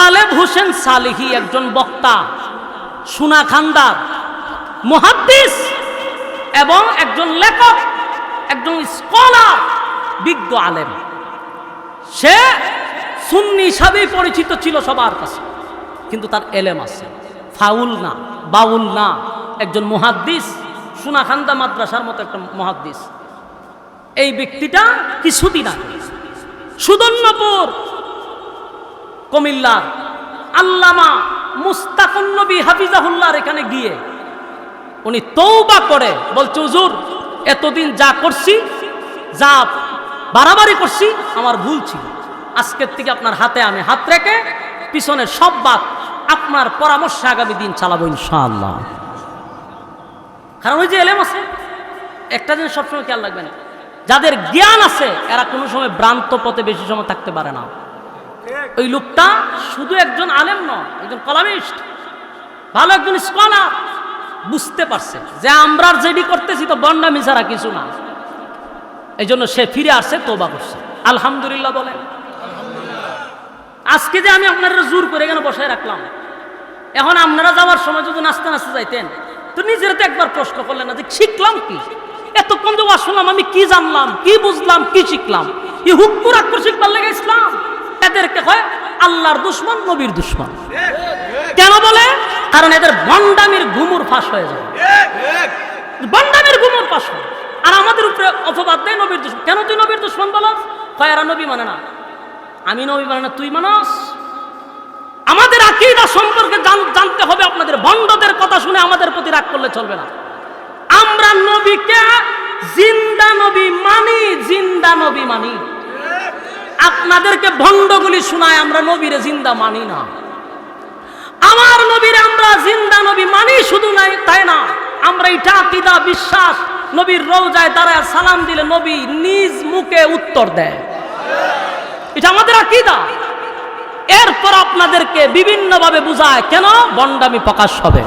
তালেব হোসেন সালিহি একজন বক্তা সুনা খান্দার মুহাদ্দিস এবং একজন লেখক, একজন স্কলার, বিজ্ঞ আলেম। সে সুন্নি হিসাবেই পরিচিত ছিল সবার কাছে, কিন্তু তার এলেম আছে। ফাউল না, বাউল না, একজন মুহাদ্দিস, সুনাখান্দা মাদ্রাসার মতো একটা মুহাদ্দিস। এই ব্যক্তিটা কিছুদিন আগে সুদর্ণপুর কুমিল্লার আল্লামা মুস্তাকুন নবী হাফিজাহুল্লাহর এখানে গিয়ে উনি তৌবা করে, বলছে, হুজুর, এতদিন যা করছি, যা বাড়াবাড়ি করছি, আমার ভুল ছিল। আজকের থেকে আপনার হাতে আমি হাত রেখে পিছনে সব বাদ, আপনার পরামর্শে আগামী দিন চালাবো ইনশাআল্লাহ। কারণ ওই যে এলেম আছে, একটা জিনিস সবসময় খেয়াল রাখবেন, যাদের জ্ঞান আছে, এরা কোনো সময় ভ্রান্ত পথে বেশি সময় থাকতে পারে না। ওই লোকটা শুধু একজন আলেম নয়, একজন কলামিস্ট, ভালো একজন স্কলার বুঝতে পারছে যে আমরা যেটি করতেছি তো বন্ডামি ছাড়া কিছু না। এই জন্য সে ফিরে আসছে তোবা করছে। আলহামদুলিল্লাহ বলেন আজকে যে আমি আপনারা জোর করে এখানে বসায় রাখলাম। এখন আপনারা যাওয়ার সময় যদি নাচতে নাচতে যাইতেন, তো নিজের তো একবার প্রশ্ন করলেন না যে শিখলাম কি? এতক্ষণ যে ওয়াজ শুনলাম, আমি কি জানলাম, কি বুঝলাম, কি শিখলাম? এই হুকুর আক্কর শিখবার লেগে ইসলাম। এদেরকে হয় আল্লাহর দুশ্মন, নবীর দুশ্মন। কেন বলে? কারণ এদের বন্ডামির ঘুমুর ফাঁস হয়ে যায়। বন্ডামির ঘুমুর ফাঁস হয়। আর আমাদের উপরে অপবাদ দেয় নবীর দুশ্মন। কেন তুই নবীর দুশ্মন বলো কয়, এরা নবী মানে না। আমি নবী মানে না, তুই মানস? আমাদের আকিদা সম্পর্কে জান- জানতে হবে আপনাদের। বন্ডদের কথা শুনে আমাদের প্রতি রাগ করলে চলবে না। আমরা নবীকে জিন্দা নবী মানি, জিন্দা নবী মানি। আপনাদেরকে ভণ্ডগুলি শোনায় আমরা নবীরে জিন্দা মানি না। আমার নবীর আমরা জিন্দা নবী মানি শুধু নাই তাই না? আমরা এটা আকিদা বিশ্বাস নবীর রোজায় দাঁড়ায় সালাম দিলে নবী নিজ মুখে উত্তর দেয়। এটা আমাদের আকিদা। এরপর আপনাদেরকে বিভিন্নভাবে বুঝায় কেন বন্ডামি প্রকাশ হবে।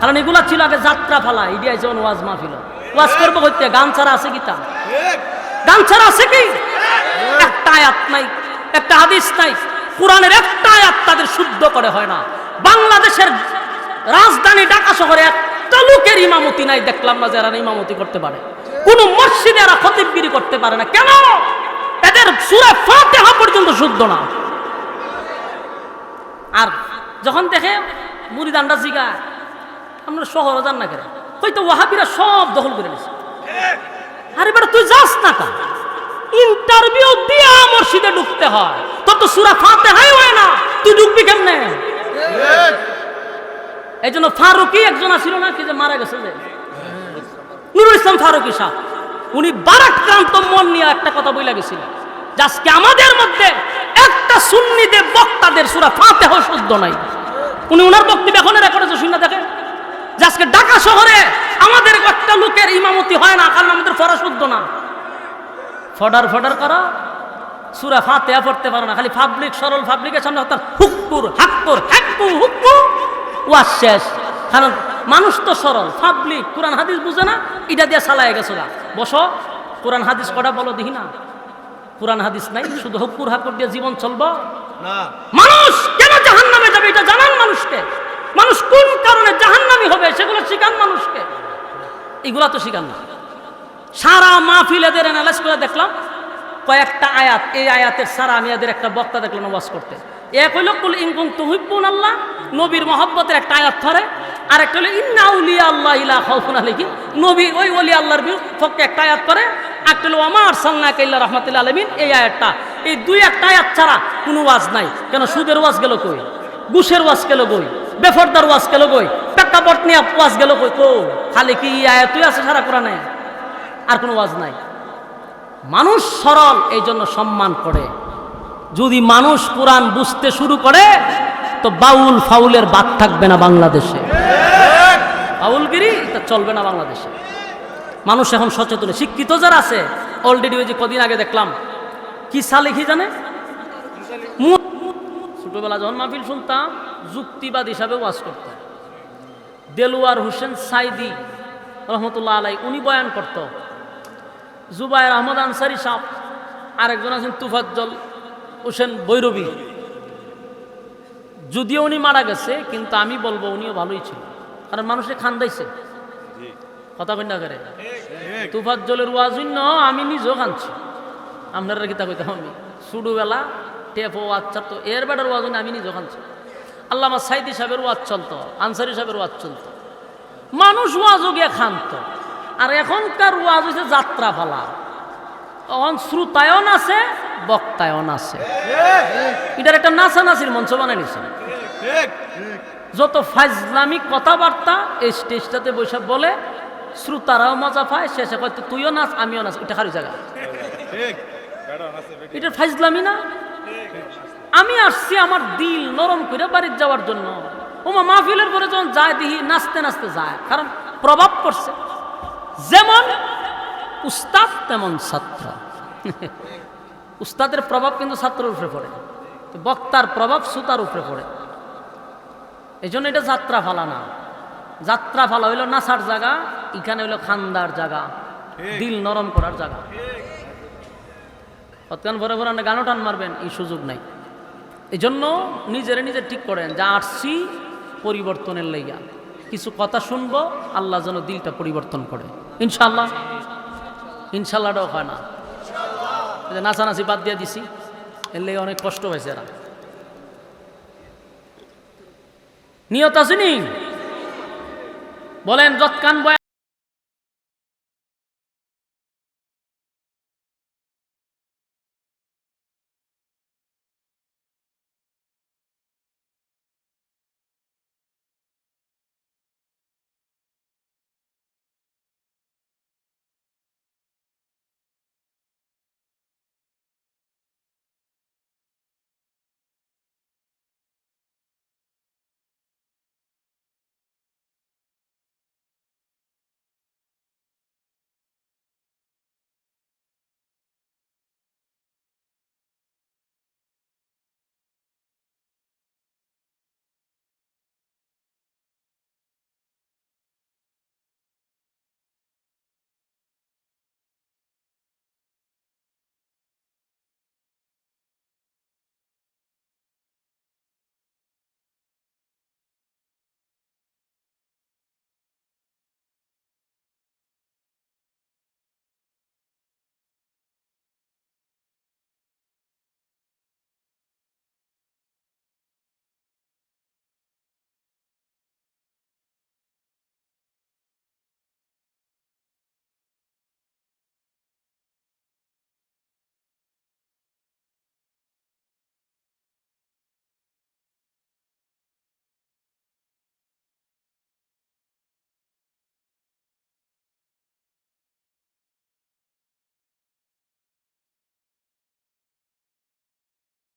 কারণ এগুলা ছিল আগে যাত্রা ফালা ইডিয়া ওয়াজ মাহফিল। ওয়াজ করব হইতে গান ছাড়া আছে কি তা? গান ছাড়া আছে কি? একটা আয়াত নাই, একটা হাদিস নাই, কোরআনের একটা আয়াত তাদের শুদ্ধ করে হয় না। বাংলাদেশের রাজধানী ঢাকা শহরে একটা লোকের ইমামতি নাই, দেখলাম না যারা ইমামতি করতে পারে। কোন মসজিদে এরা খতিবগিরি করতে পারে না। কেন? এদের সুরে ফাতেহা পর্যন্ত শুদ্ধ না। আর যখন দেখে মুড়িদানটা জিগা আমরা শহরে যান না কেন? হয়তো ওয়াহাবিরা সব দখল করে নিছে। আরে বেটা, তুই যাস না কা ইন্টারভিউ দিয়ে মসজিদে ঢুকতে হয়। তোর তো সুরা ফাতে হাই হয় না। তুই ঢুকবি কেমনে? এই জন্য ফারুকি একজন আছিল না, কি যে মারা গেছে যে। নুরুল ইসলাম ফারুকি সাহ, উনি বারাক্রান্ত মন নিয়ে একটা কথা বইলা গেছিল যে আজকে আমাদের মধ্যে একটা সুন্নিদের বক্তাদের সুরা ফাতে হয় শুদ্ধ নাই। উনি ওনার বক্তব্য এখন রেকর্ডে শুনে দেখেন যে আজকে ঢাকা শহরে আমাদের একটা লোকের ইমামতি হয় না, কারণ আমাদের ফরা শুদ্ধ না। ফডার ফডার করা। সুরা ফাতেহা পড়তে পারে না খালি পাবলিক সরল পাবলিকের সামনে হতার হুক্কুর হাক্কুর হাক্কু হুক্কু ওয়াজ শেষ। কারণ মানুষ তো সরল পাবলিক কোরআন হাদিস বুঝে না এটা দিয়ে চালায় গেছো গা। বসো কোরআন হাদিস কটা বলো দেখি না। কোরআন হাদিস নাই শুধু হুক্কুর হাক্কুর দিয়ে জীবন চলবো। না। মানুষ কেন জাহান নামে যাবে? এটা জানান মানুষকে। মানুষ কোন কারণে জাহান্নামি হবে? সেগুলো শিখান মানুষকে। এগুলা তো শিখান না। সারা মাহফিল এদের অ্যানালাইজ করে দেখলাম, কয়েকটা আয়াত, এই আয়াতের সারা আমি এদের একটা বক্তা দেখলাম ওয়াজ করতে। এক হইল, কুল ইনকুম তুহিব্বুন আল্লাহ নবীর মহব্বতের একটা আয়াত ধরে। আর একটা হলো, ইন্না উলিয়া আল্লাহ ইলা খাউফুন আলাইহিম নবী ওই ওলি আল্লাহর পক্ষে একটা আয়াত করে একটা হলো আমার সাল্লাহ কাইল্লা রহমতুল্লাহ আলমিন এই আয়াতটা। এই দুই একটা আয়াত ছাড়া কোনো ওয়াজ নাই। কেন, সুদের ওয়াজ গেল কই? গুসের ওয়াজ গেল কই? বেফরদার ওয়াজ গেল কই? প্রেক্ষাপট নিয়ে ওয়াজ গেল কই? কো খালি কি আয়াতই আছে সারা কোরআনে? আর কোনো ওয়াজ নাই। মানুষ সরল, এই জন্য সম্মান করে। যদি মানুষ কোরআন বুঝতে শুরু করে, তো বাউল ফাউলের বাদ থাকবে না বাংলাদেশে। বাউলগিরি তা চলবে না বাংলাদেশে। মানুষ এখন সচেতন। শিক্ষিত যারা আছে অলরেডি ওই যে কদিন আগে দেখলাম, কি সালেখি জানে? মু- ছোটবেলা যখন মাহফিল শুনতাম, যুক্তিবাদ হিসাবে ওয়াজ করতাম। দেলোয়ার হোসেন সাইদি, রহমতুল্লাহ আলাই উনি বয়ান করত জুবায়ের আহমদ আনসারি সাহ আরেকজন আছেন তুফাজ্জল হোসেন বৈরবী। যদিও উনি মারা গেছে, কিন্তু আমি বলব উনিও ভালোই ছিল কারণ মানুষে খান্দাইছে। কথা কন্যা করে। তুফাত জলের ওয়াজুন্য আমি নিজেও খানছি। আপনারা কিতা কইতে আমি সুডুবেলা টেপ ও আচ্ছা তো এর বেটার ওয়াজুন্য আমি নিজেও খানছি। আল্লামা সাইদি সাহেবের ওয়াজ চলতো, আনসারি সাহেবের ওয়াজ চলতো। মানুষ ওয়াজও গিয়ে খান্ত। আর এখনকার ওয়াজ হচ্ছে যাত্রা ফালা তখন শ্রোতায়ন আছে, বক্তায়ন আছে। এটার একটা নাচানাচির মঞ্চ বানাই নিছে যত ফাজলামি কথাবার্তা এই স্টেজটাতে বসে বলে, শ্রোতারাও মজা পায়, শেষে হয়তো তুইও নাচ, আমিও নাচ। এটা খারি জায়গা। এটা ফাজলামি না? আমি আসছি আমার দিল নরম করে বাড়ির যাওয়ার জন্য। ওমা মাহফিলের পরে যখন যায় দেখি নাচতে নাচতে যায়, কারণ প্রভাব পড়ছে। যেমন উস্তাদ তেমন ছাত্র। উস্তাদের প্রভাব কিন্তু ছাত্রের উপরে পড়ে। বক্তার প্রভাব সুতার উপরে পড়ে। এই জন্য এটা যাত্রা ফালা না। যাত্রা ফালা হইল নাচার জায়গা এখানে হইল খান্দার জায়গা দিল নরম করার জায়গা। কতক্ষণ ভরে ভরে গানও টান মারবেন এই সুযোগ নাই। এই জন্য নিজেরে নিজে ঠিক করেন যা আসছি পরিবর্তনের লাইগা কিছু কথা শুনব, আল্লাহ যেন দিলটা পরিবর্তন করে। ইনশাল্লাহ ইনশাল্লাহটাও হয় না। নাচানাচি বাদ দিয়ে দিছি, এর লেগে অনেক কষ্ট হয়েছে এরা। নিয়ত আসেনি বলেন যৎকান বয়